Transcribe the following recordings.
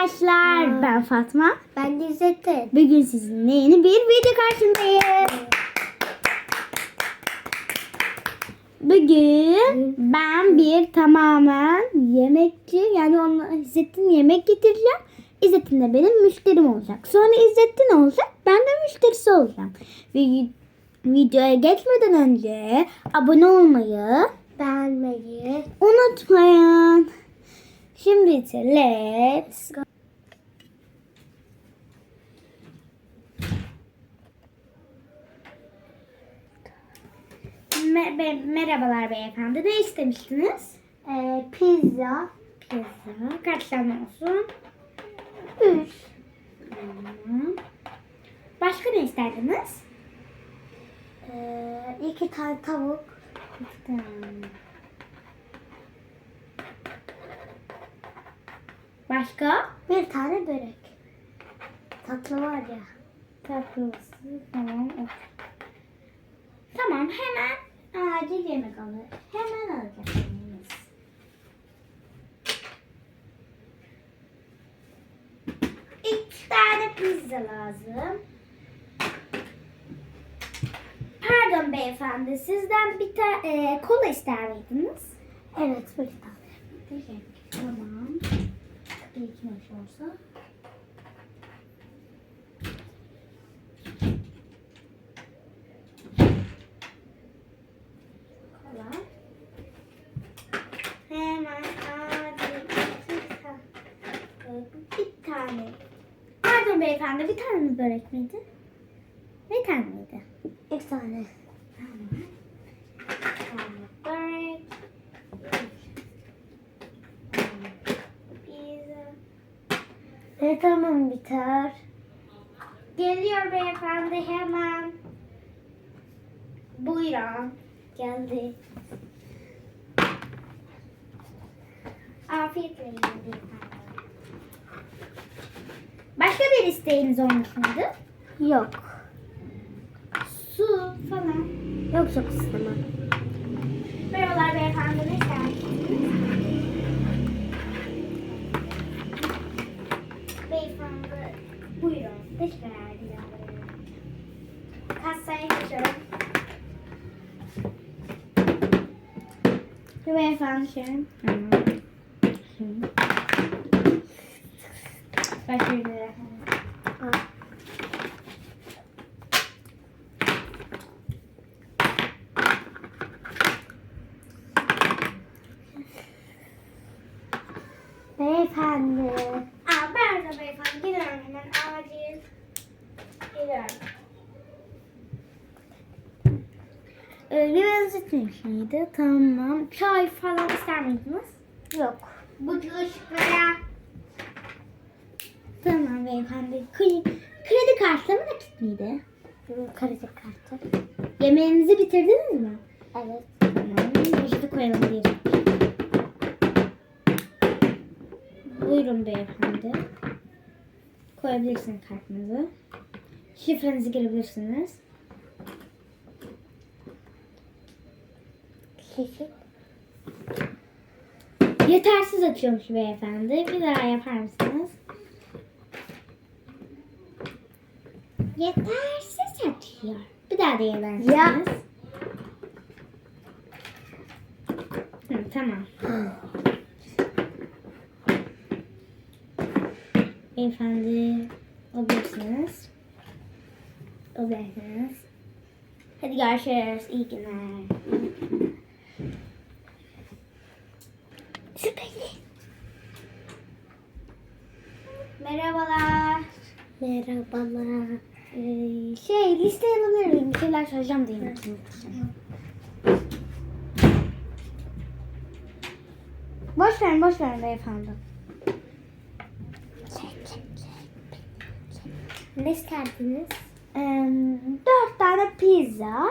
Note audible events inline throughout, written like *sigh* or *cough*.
arkadaşlar. Aa. Ben Fatma. Ben de. Bugün sizinle yeni bir video karşındayım. Bugün ben bir tamamen yemekçi yani ona İzzettin yemek getireceğim. İzzettin de benim müşterim olacak. Sonra İzzettin olacak. Ben de müşterisi olacağım. Ve videoya geçmeden önce abone olmayı Beğenmeyi. unutmayın. Şimdi ise let's go. Me- be- merhabalar beyefendi. Ne istemiştiniz? Ee, pizza. Pizza. Kaç tane olsun? Üç. Tamam. Başka ne isterdiniz? Ee, iki tane tavuk. Tamam. Başka? Bir tane börek. Tatlı var ya. Tatlısı. Tamam. Tamam hemen acil yemek alır. Hemen alacaksınız. İki tane pizza lazım. Pardon beyefendi, sizden bir tane kola ister miydiniz? Evet bir tane. Teşekkür. Tamam. Bir iki hoş olsa. Kola. Hemen acil bir ta- e, bir tane. Beyefendi, bir tane mi börek miydi? Bir tane miydi? İki tane. Tamam. Börek. Pizza. Ne zaman biter? Geliyor beyefendi hemen. Buyurun. Geldi. Afiyetle yiyin Başka bir olmuş muydu? Yok. Su falan. Yok çok istemem. Merhabalar beyefendi ne istersiniz? Beyefendi buyurun. Teşekkür ederim. Kasaya geçiyorum. Beyefendi şöyle. Başlayın beyefendi. Al. Beyefendi. Aa, ben de beyefendi geliyorum hemen acil. Geliyorum. Ee, biraz etmemişiydi. Tamam. Çay falan ister miydiniz? Yok. Bucuk veya... Tamam beyefendi. Kredi, kredi kartı mı nakit miydi? Kredi kartı. Yemeğinizi bitirdiniz mi? Evet. Tamam. Reçete koyalım diye. Buyurun beyefendi. Koyabilirsiniz kartınızı. Şifrenizi girebilirsiniz. Şişik. Yetersiz açıyormuş beyefendi. Bir daha yapar mısınız? Yetersiz açıyor. Bir daha deneyebilir misiniz? Ya. Hı, tamam. Beyefendi olabilirsiniz. Olabilirsiniz. Hadi görüşürüz. İyi günler. Şüpheli. Merhabalar. Merhabalar. Ee, şey liste alabilir miyim? Bir şeyler soracağım diye unuttum. Boş verin, boş verin beyefendi. Ne isterdiniz? Ee, dört tane pizza.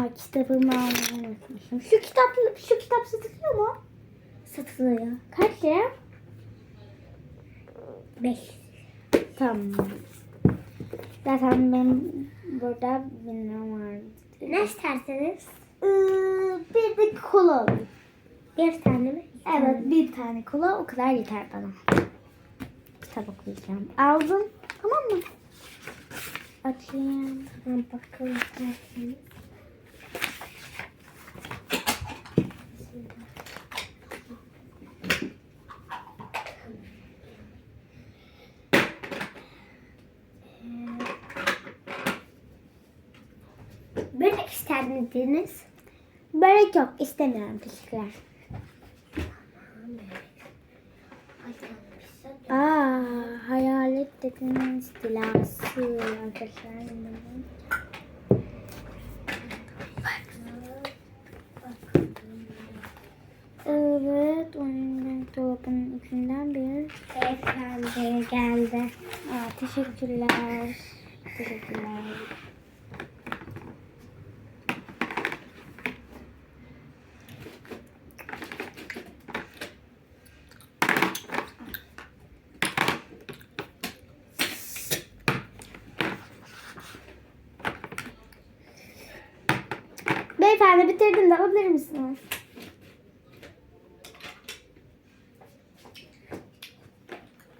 Aa, kitabımı almayı unutmuşum. Şu kitap, şu kitap satılıyor mu? Satılıyor. Kaç lira? Beş. Tamam. Zaten benim burada bilmem vardı. Ne isterseniz? Ee, bir de kola alayım. Bir tane mi? Evet bir tane kola o kadar yeter bana. Kitap okuyacağım. Aldım. Tamam mı? Açayım. Tamam bakalım isterseniz. İster miydiniz? Börek yok istemiyorum teşekkürler. Aa hayalet dediğin istilası arkadaşlar. Evet, oyunun dolabının içinden bir Beyefendi geldi. Aa, teşekkürler. Teşekkürler. Beyefendi bitirdim de alabilir misiniz?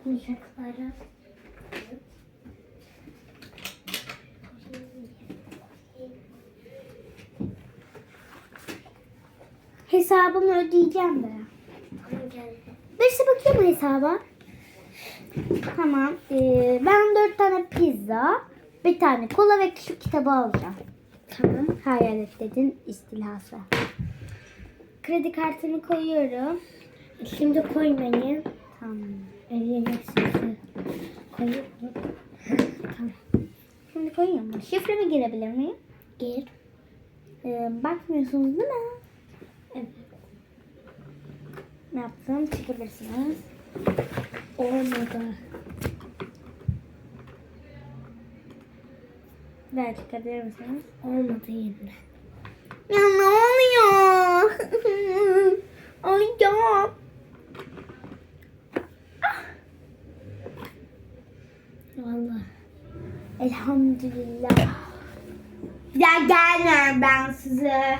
Bıçakları. Hesabımı ödeyeceğim de. Birisi bakıyor mu hesaba? Tamam. Ee, ben dört tane pizza, bir tane kola ve şu kitabı alacağım. Tamam. Hayalet dedin istilası. Kredi kartını koyuyorum. Şimdi koymayın. Tamam. Elini sizi koyup Tamam. Şimdi koyuyorum. Şifremi girebilir miyim? gir. Ee, bakmıyorsunuz değil mi? Evet. Ne yaptım? Çıkabilirsiniz. Olmadı. Ver çıkabilir misiniz? Olmadı yine. Ya ne oluyor? *laughs* Ay ya. Vallahi. Elhamdülillah. Ya gelmiyorum ben size.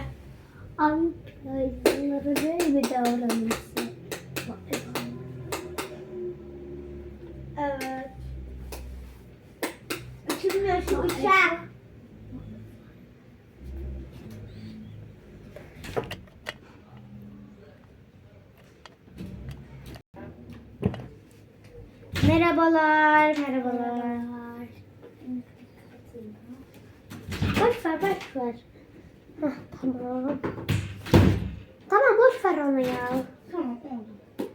Ay bunlara böyle bir davranmışsın. Evet. Açılmıyor şu uçak. Merhabalar, merhabalar. Boş ver boş ver. Hah, tamam. Tamam boş ver onu ya. Tamam oldu.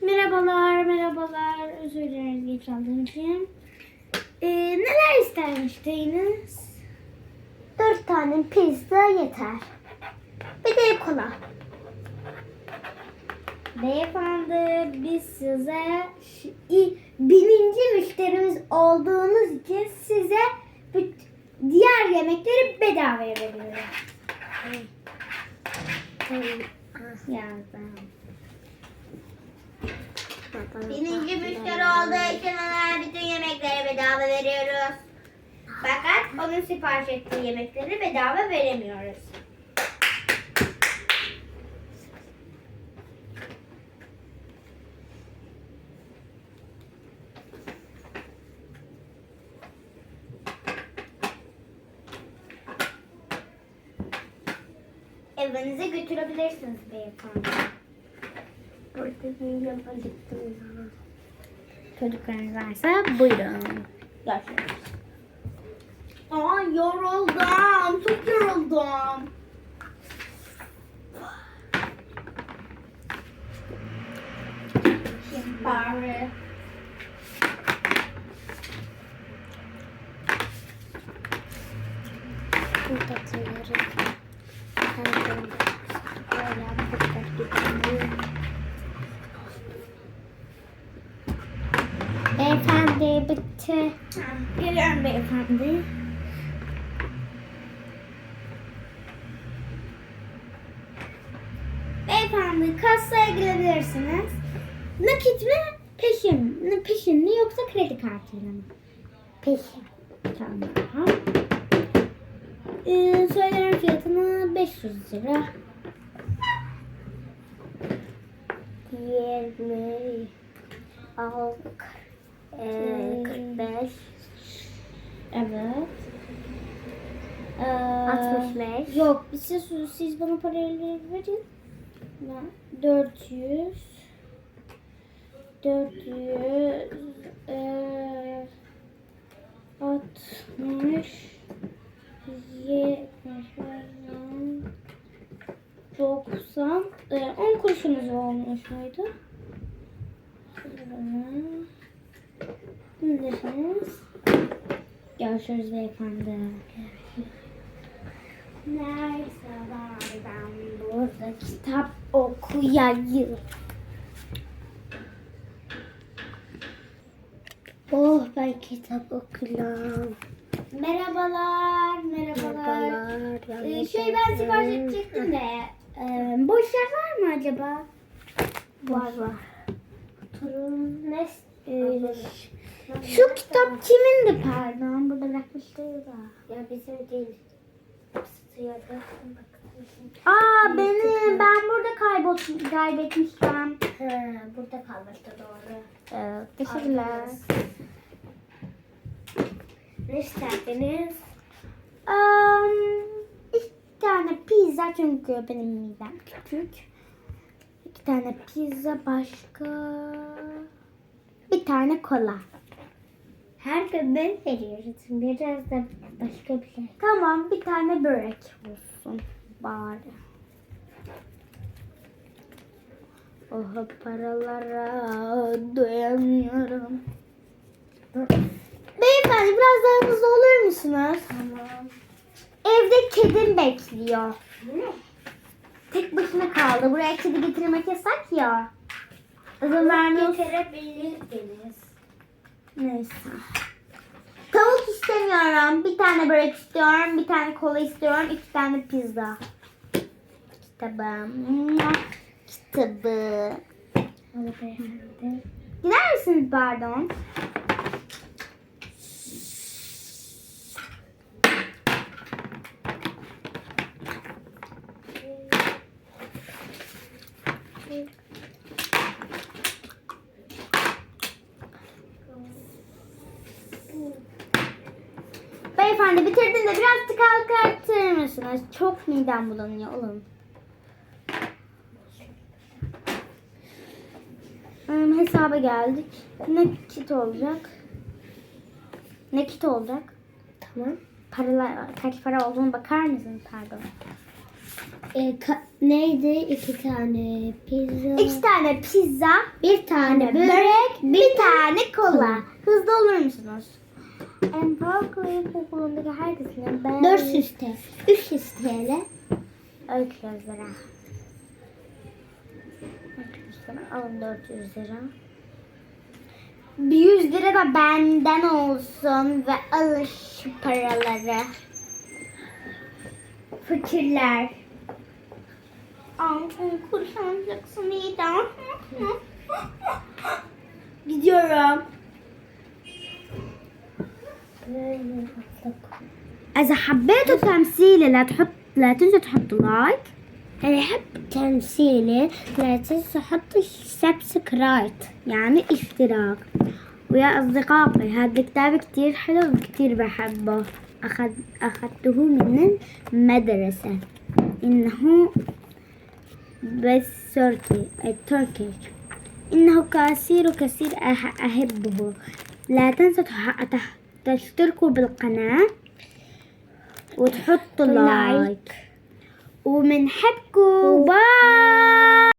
Merhabalar, merhabalar. Özür dileriz geç aldığım için. Ee, neler istermiştiniz? Tane pizza yeter. Bir de kola. Beyefendi biz size şu- i- bininci müşterimiz olduğunuz için size diğer yemekleri bedavaya veriyoruz. Bininci müşteri olduğu için ona bütün yemekleri bedava veriyoruz. Fakat onun sipariş ettiği yemekleri bedava veremiyoruz. Evinize götürebilirsiniz beyefendi. Burada böyle acıktım ya. Çocuklarınız varsa buyurun. Görüşürüz. Ay yoruldum. Çok yoruldum. Şimdi bari. Burada tüyleri. Kendim böyle burada gidiyorum. Beyefendi bitti. Geliyorum beyefendi. Beyefendi kasaya girebilirsiniz. Nakit mi? Peşin mi? Peşin mi yoksa kredi kartıyla mı? Peşin. Tamam. Ee, söylerim fiyatını 500 lira. 20 al e, 45 Evet. Ee, 65. Yok siz, siz bana parayı verin. Ben 400 400 eee 60 70 90 eee, 10 kuruşunuz olmuş muydu? Bilirsiniz. Görüşürüz beyefendi. Neyse ben burada kitap okuyayım. Oh ben kitap okuyacağım. Merhabalar, merhabalar. Merhabalar. Ee, şey ben sipariş edecektim de. Ee, boş yer var mı acaba? Var var. Turun ne Ee, şu kitap kimindi pardon? Burada bırakmıştı da. Ya bizim değil. Aa benim, ben burada kaybol kaybetmiştim. He, burada kalmıştı doğru. Evet, teşekkürler. Ne isterdiniz? Um, iki tane pizza çünkü benim midem küçük. İki tane pizza başka. Bir tane kola. Her gün ben veriyoruz. Biraz da başka bir şey. Tamam bir tane börek olsun bari. Oh paralara doyamıyorum. Beyefendi biraz daha hızlı olur musunuz? Tamam. Evde kedim bekliyor. Ne? Tek başına kaldı. Buraya kedi getirmek yasak ya. İzin vermiyorsun. Getirebilirdiniz. Neyse. Tavuk istemiyorum. Bir tane börek istiyorum. Bir tane kola istiyorum. iki tane pizza. Kitabım. Kitabı. Gider misiniz pardon? Beyefendi bitirdiğinde biraz kalkartır mısınız? Çok midem bulanıyor oğlum. Hmm, hesaba geldik. Ne kit olacak? Ne kit olacak? Tamam. Paralar kaç para olduğunu bakar mısınız pardon? E, neydi? İki tane pizza. İki tane pizza, bir tane börek. börek, bir tane kola. Hızlı olur musunuz? En pahalı okulundaki herkesin ben 400 TL. 300 TL. 400 lira. 400 lira. Alın 400 lira. 100 lira da benden olsun ve alın şu paraları. Fakirler. Al, on kuruş alacaksın iyi de. Gidiyorum. إذا حبيتوا تمثيلي لا تحط لا تنسوا تحطوا لايك أنا أحب تمثيلي لا تنسوا حطوا سبسكرايب يعني اشتراك. ويا أصدقائي هذا الكتاب كتير حلو وكتير بحبه. أخذ أخذته من المدرسة. إنه بس تركي التركي إنه كثير وكثير أح- أحبه. لا تنسوا تشتركوا بالقناة وتحطوا لايك. ومنحبكم باي